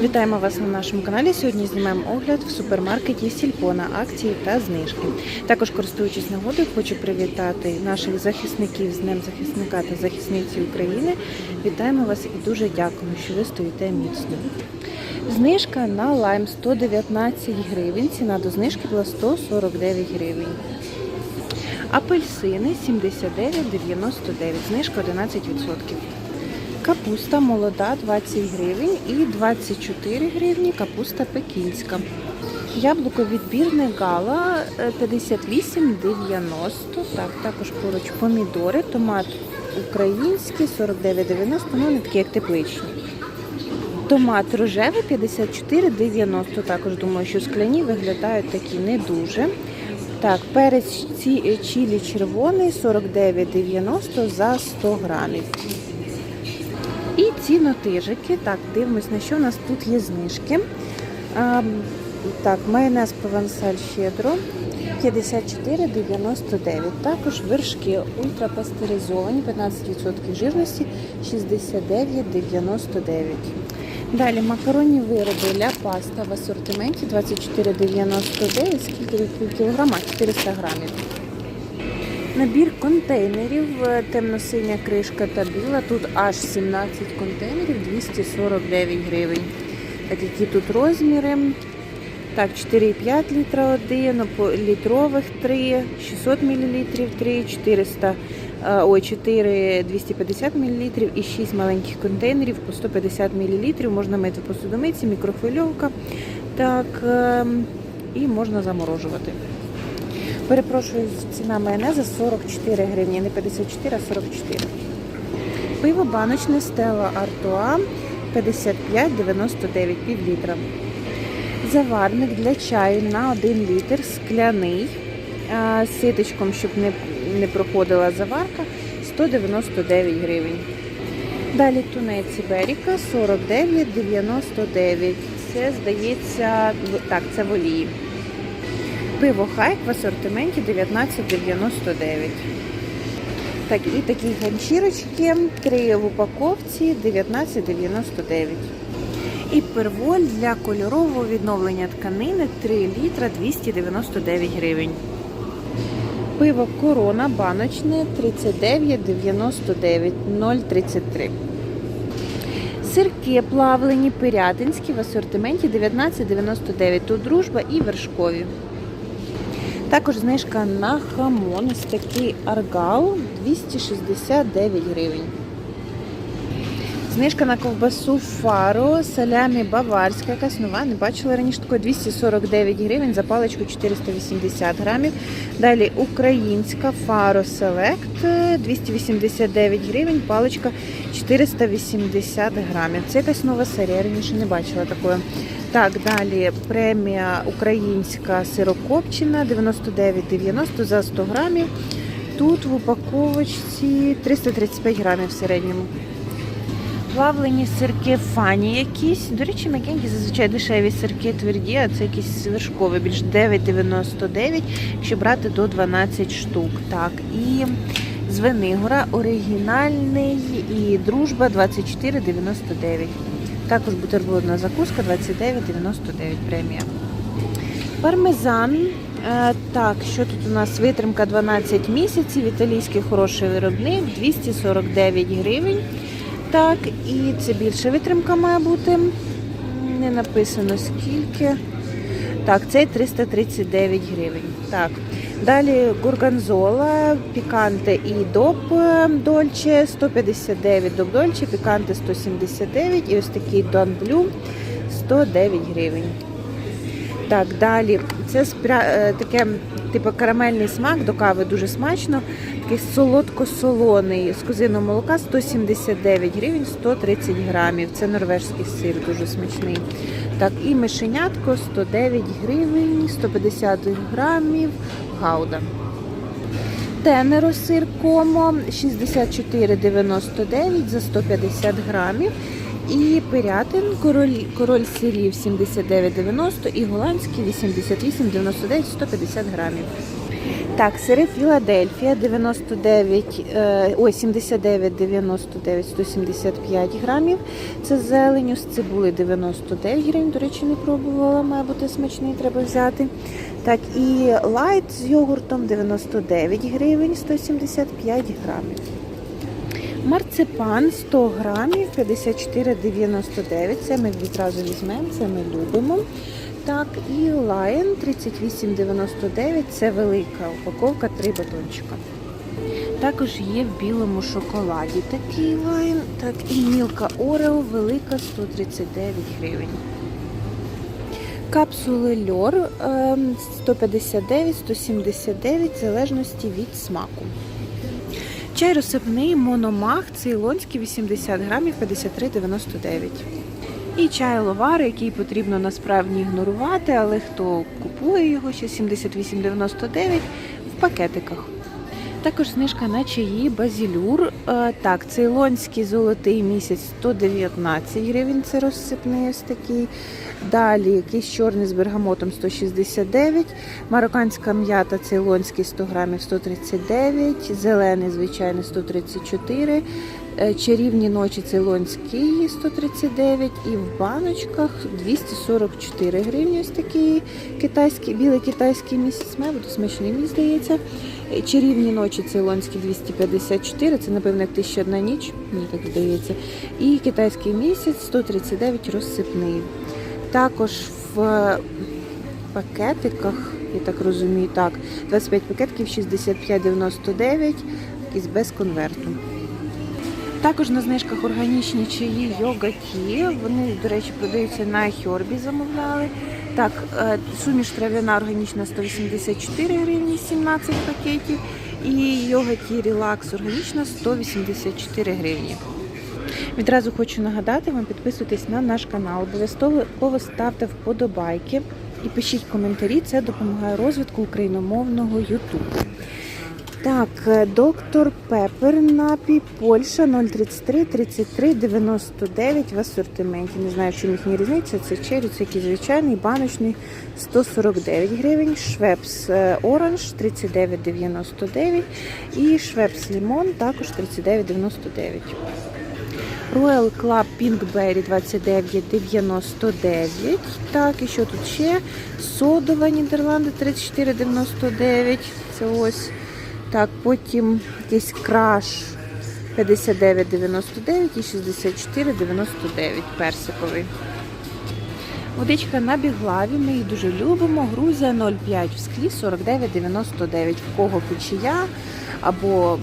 Вітаємо вас на нашому каналі. Сьогодні знімаємо огляд в супермаркеті Сільпо на акції та знижки. Також користуючись нагодою, хочу привітати наших захисників з Днем захисника та захисниці України. Вітаємо вас і дуже дякуємо, що ви стоїте міцно. Знижка на лайм 119 гривень. Ціна до знижки була 149 гривень. Апельсини 79,99, знижка 11%. Капуста молода 20 гривень і 24 гривні капуста пекінська. Яблуко відбірне гала е, 58,90. Так, також поруч помідори, томат український 49,90, ну не такі як тепличні. Томат рожевий 54,90. Також думаю, що скляні виглядають такі не дуже. Так, перець чилі червоний 49,90 за 100 грамів. Цінотижики. Так, дивимось, на що у нас тут є знижки. А, так, майонез провансаль щедро 54,99. Також вершки ультрапастеризовані, 15% жирності 69,99. Далі макаронні вироби ля паста в асортименті 24,99. Скільки кілограма? 400 грамів. Набір контейнерів, е, темно-синя кришка та біла. Тут аж 17 контейнерів, 249 гривень. Так, які тут розміри? Так, 4,5 літра один, літрових 3, 600 мл 3, 400, е, ой, 4, 250 мл і 6 маленьких контейнерів по 150 мл. Можна мити в посудомиці, мікрохвильовка. Так, ем, і можна заморожувати. Перепрошую, ціна майонеза 44 гривні, не 54, а 44. Пиво баночне Стела Артуа 55,99 пів літра. Заварник для чаю на 1 літр скляний з ситочком, щоб не, не проходила заварка 199 гривень. Далі тунець Іберіка 49,99. Це здається, так, це в олії. Пиво Хайк в асортименті 19,99. Так, і такі ганчірочки, три в упаковці 19,99. І перволь для кольорового відновлення тканини 3 літра 299 гривень. Пиво Корона баночне 39,99 0,33. Сирки плавлені пирятинські в асортименті 19,99. Тут дружба і вершкові. Також знижка на хамон. Ось такий аргал 269 гривень. Знижка на ковбасу фаро, салямі баварська, якась нова, не бачила раніше такої 249 гривень за паличку 480 грамів. Далі українська фаро селект 289 гривень, паличка 480 грамів. Це якась нова серія, раніше не бачила такої. Так, далі премія українська сирокопчина 99,90 за 100 грамів. Тут в упаковочці 335 грамів в середньому. Плавлені сирки фані якісь. До речі, м'якенькі зазвичай дешеві сирки тверді, а це якісь вершкові, більш 9,99, якщо брати до 12 штук. Так, і Звенигора оригінальний і дружба 24,99. Також бутербродна закуска 29,99 премія. Пармезан. Е, Так, що тут у нас витримка 12 місяців, італійський хороший виробник, 249 гривень. Так, і це більше витримка має бути. Не написано скільки. Так, цей 339 гривень. Так. Далі гурганзола, піканте і доп е, дольче 159 доп дольче, піканте 179 і ось такий Дон Блю 109 гривень. Так, далі це спря... е, таке типу карамельний смак до кави дуже смачно. Такий солодко-солоний з козиного молока 179 гривень 130 грамів. Це норвежський сир, дуже смачний. Так, і мишенятко 109 гривень, 150 грамів гауда. Тенеро сир комо 64,99 за 150 грамів. І пирятин король, король сирів 79,90 і голландський 88,99 150 грамів. Так, сири Філадельфія 99, е, ой, 79, 99, 175 грамів. Це зеленю, з цибули 99 гривень. До речі, не пробувала, має бути смачний, треба взяти. Так, і лайт з йогуртом 99 гривень, 175 грамів. Марципан 100 грамів, 54,99. Це ми відразу візьмемо, це ми любимо. Так, і лайн 38,99. Це велика упаковка, 3 батончика. Також є в білому шоколаді такий лайн. Так, і мілка Орео велика 139 гривень. Капсули льор ем, 159-179 в залежності від смаку. Чай розсипний мономах цейлонський 80 грамів 53,99. І чай ловари, який потрібно насправді ігнорувати, але хто купує його ще 78,99 в пакетиках. Також знижка на чаї базілюр. Е, Так, цейлонський золотий місяць 119 гривень, це розсипний ось такий. Далі якийсь чорний з бергамотом 169, марокканська м'ята цейлонський 100 грамів 139, зелений звичайний 134, е, чарівні ночі цейлонський 139 і в баночках 244 гривні. Ось такий китайський, білий китайський місяць має бути смачний, мені здається. Е, Чарівні ночі цейлонські 254, це напевно як тисяча одна ніч, мені так здається. І китайський місяць 139 розсипний. Також в пакетиках, я так розумію, так, 25 пакетків 65,99 із без конверту. Також на знижках органічні чаї йога ті. Вони, до речі, продаються на Хьорбі, замовляли. Так, е, суміш трав'яна органічна 184 гривні, 17 пакетів. І йога ті релакс органічна 184 гривні. Відразу хочу нагадати вам, підписуйтесь на наш канал, обов'язково ставте вподобайки і пишіть коментарі. Це допомагає розвитку україномовного YouTube. Так, е, доктор Пепер напій Польща 033 33 99 в асортименті. Не знаю, чим їхня різниця. Це черрі, це який звичайний, баночний 149 гривень. Швепс е, оранж 39,99 і Швепс лімон також 39,99. Royal Club Pinkberry 29,99. Так, і що тут ще? Содова Нідерланди 34,99. Це ось. Так, потім якийсь краш 59,99 і 64,99 персиковий. Водичка на біглаві, ми її дуже любимо. Грузія 0,5 в склі 49,99. В кого печія або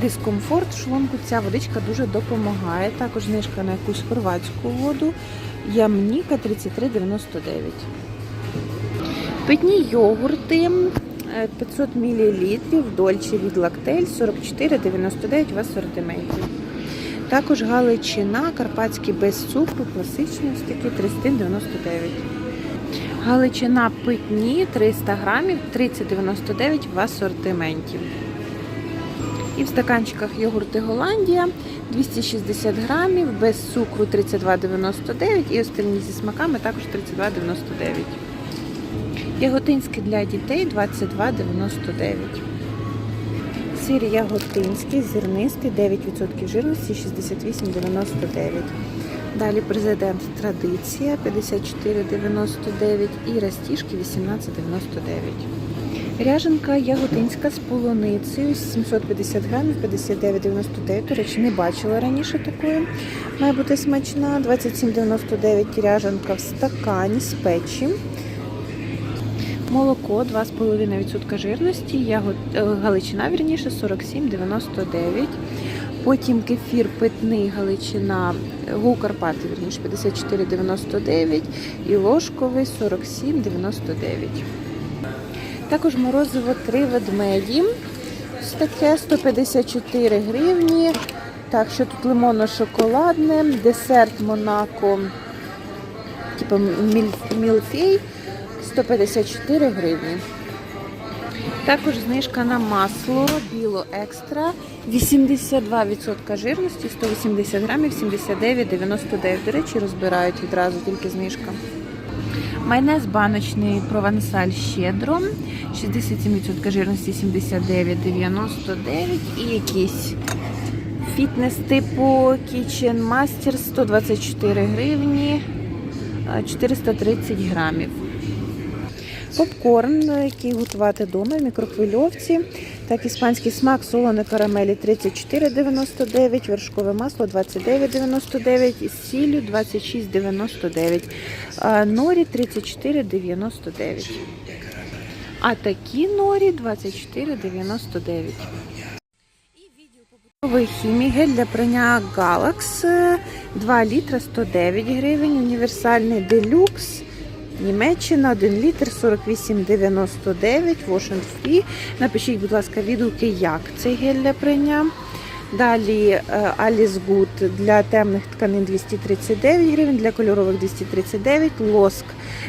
дискомфорт в шлунку, ця водичка дуже допомагає. Також знижка на якусь хорватську воду. Ямніка 33,99. Питні йогурти 500 мл дольче від лактель 44,99 в асортименті. Також галичина, карпатський без цукру, класичний ось такий 399. Галичина питні 300 грамів 30,99 в асортименті. І в стаканчиках йогурти Голландія 260 грамів, без цукру 32,99 і остальні зі смаками також 32,99. Яготинський для дітей 22,99. Сир яготинський, зернистий, 9% жирності, 68,99. Далі президент традиція 54,99 і растіжки 18,99. Ряженка яготинська з полуницею 750 грамів 59,99. До речі, не бачила раніше такої. Має бути смачна. 27,99 ряженка в стакані з печі. Молоко 2,5% жирності, е, галичина, вірніше, 47,99. Потім кефір питний галичина, гу Карпати, вірніше, 54,99 і ложковий 47,99. Також морозиво 3 ведмеді. Ось таке 154 гривні. Так, що тут лимонно-шоколадне, десерт Монако, типу мілфей 154 гривні. Також знижка на масло біло екстра 82% жирності, 180 грамів, 79,99. До речі, розбирають відразу тільки знижка. Майонез баночний провансаль щедро. 67% жирності 79,99 і якийсь фітнес типу Kitchen Master 124 гривні, 430 грамів. Попкорн, який готувати вдома в мікрохвильовці. Так, іспанський смак солоної карамелі 34,99, вершкове масло 29,99 і сіллю 26,99. А Норі 34,99. А такі норі 24,99. Побутовий хімій гель для прання Galax 2 літра 109 гривень, універсальний делюкс. Німеччина 1 літр 48,99 Washington Free. Напишіть, будь ласка, відгуки, як цей гель для прийняття. Далі е, Alice Good для темних тканин 239 гривень, для кольорових 239, лоск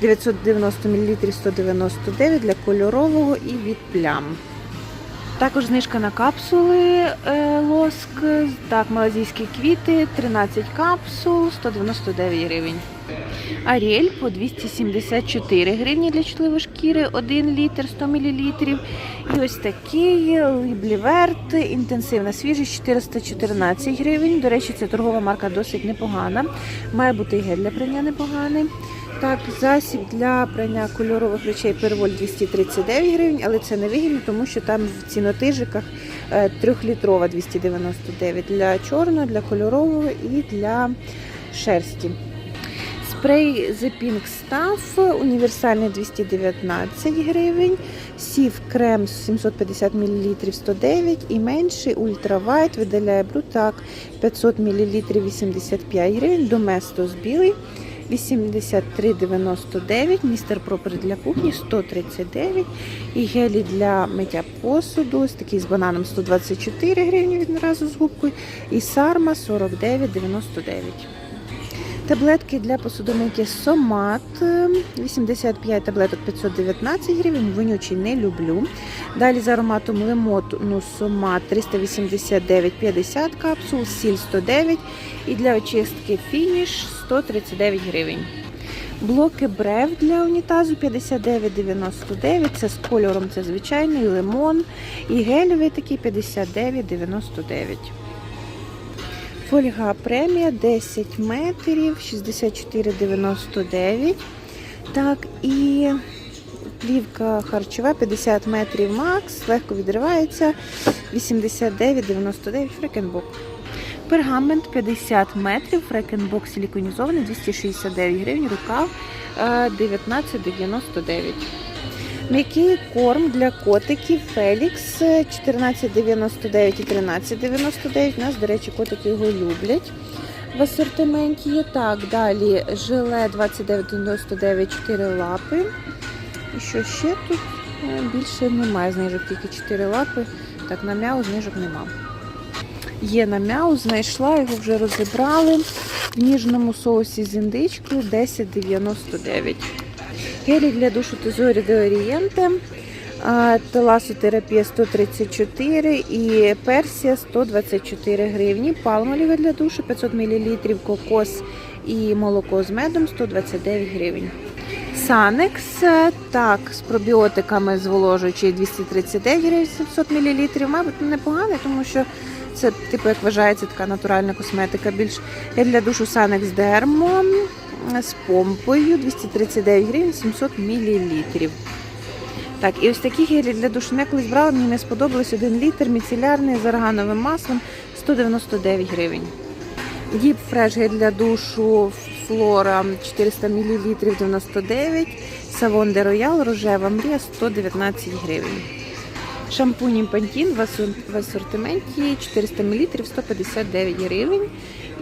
990 мл 199 для кольорового і від плям. Також знижка на капсули е, лоск. Так, малазійські квіти, 13 капсул, 199 гривень. Аріель по 274 гривні для чутливої шкіри, 1 літр 100 мл. І ось такий лібліверт, інтенсивна свіжість 414 гривень. До речі, це торгова марка досить непогана. Має бути і гель для прання непоганий. Так, засіб для прання кольорових речей перволь 239 гривень, але це не вигідно, тому що там в цінотижиках е, трьохлітрова 299 для чорного, для кольорового і для шерсті. Спрей The Pink Stuff універсальний 219 гривень, сів крем 750 мл 109 і менший White видаляє брутак 500 мл 85 гривень, Доместос білий 83,99, містер Пропер для кухні 139 і гелі для миття посуду, такий з бананом 124 гривні відразу з губкою і сарма 49,99. Таблетки для посудомийки Сомат 85 таблеток 519 гривень. Вонючий не люблю. Далі з ароматом лемоту Сомат 389 50 капсул, сіль 109 і для очистки фініш 139 гривень. Блоки брев для унітазу 59,99. Це з кольором це звичайний лимон. І гелевий такий 59,99. Фольга премія 10 метрів, 64,99. Так, і плівка харчова 50 метрів макс, легко відривається 89,99 фрекенбок. Пергамент 50 метрів, фрекенбок силіконізований 269 гривень, рукав е, 19,99. М'який корм для котиків Фелікс 14,99 і 13,99. У нас, до речі, котики його люблять. В асортименті є так. Далі желе 29,99 4 лапи. І що ще тут? Е, Більше немає знижок, тільки 4 лапи. Так, на мяу знижок нема. Є на мяу, знайшла, його вже розібрали. В ніжному соусі з індичкою 10,99. Гелі для душу Тезорі де Орієнте. Теласотерапія 134 і персія 124 гривні. Палмоліве для душу 500 мл, кокос і молоко з медом 129 гривень. Санекс, так, з пробіотиками зволожуючий 239 гривень 700 мл. Мабуть, непогано, тому що це, типу, як вважається, така натуральна косметика. Більш для душу Санекс Дермо з помпою 239 гривень 700 мл. Так, і ось такі гелі для душу я колись брала, мені не сподобалось 1 літр міцелярний з органовим маслом 199 гривень. Діп фреш гель для душу Флора 400 мл 99 Савон де Роял рожева мрія 119 гривень. Шампунь Пантін в асортименті 400 мл 159 гривень.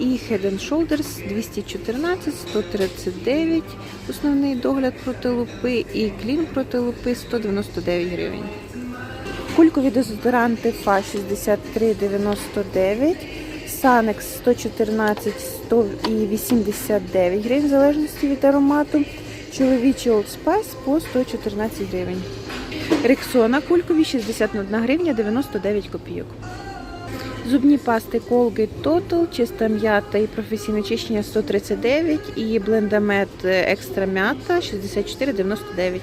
І Head and Shoulders 214, 139 основний догляд проти лупи і клін проти лупи 199 гривень. Кулькові дезодоранти ФА 63,99, Санекс 114, 100 і 89 гривень в залежності від аромату. Чоловічий Old Spice по 114 гривень. Рексона кулькові 61 гривня 99 копійок. Зубні пасти Colgate Total, чиста м'ята і професійне чищення 139 і блендамет екстра м'ята 64,99.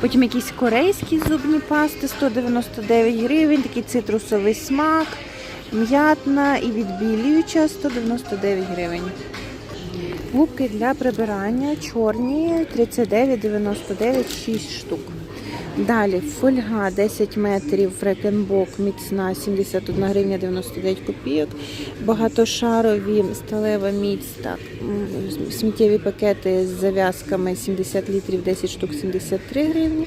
Потім якісь корейські зубні пасти 199 гривень, такий цитрусовий смак, м'ятна і відбілююча 199 гривень. Губки для прибирання чорні 39,99 6 штук. Далі фольга 10 метрів, фрекенбок міцна 71 гривня 99 копійок. Багатошарові сталева міць, так, сміттєві пакети з зав'язками 70 літрів 10 штук 73 гривні.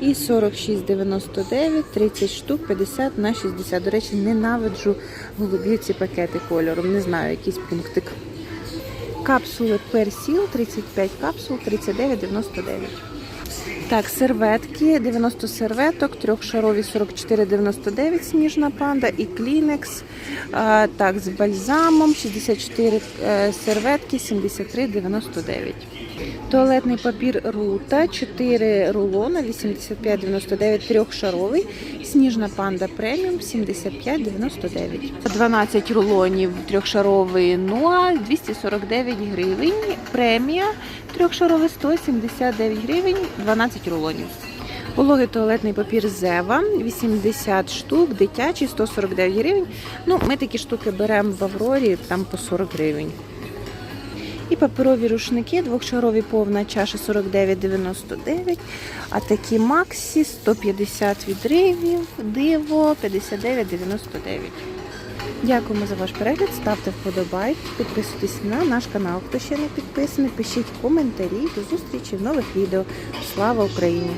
І 46,99, 30 штук 50 на 60. До речі, ненавиджу голубі ці пакети кольором. Не знаю, якийсь пунктик. Капсули персіл 35 капсул 39,99. Так, серветки, 90 серветок, трьохшарові 44,99 сніжна панда і клінекс. А, так, з бальзамом 64 е, серветки 73,99. Туалетний папір Рута, 4 рулона, 85,99, трьохшаровий. Сніжна панда преміум 75,99. 12 рулонів трьохшаровий Нуа 249 гривень. Премія трьохшаровий 179 гривень, 12 рулонів. Вологий туалетний папір Зева 80 штук, дитячий 149 гривень. Ну, ми такі штуки беремо в Аврорі, там по 40 гривень. І паперові рушники, двохшарові повна чаша 49,99, а такі Максі 150 відривів, диво 59,99. Дякуємо за ваш перегляд, ставте вподобайки, підписуйтесь на наш канал. Хто ще не підписаний, пишіть коментарі. До зустрічі в нових відео. Слава Україні!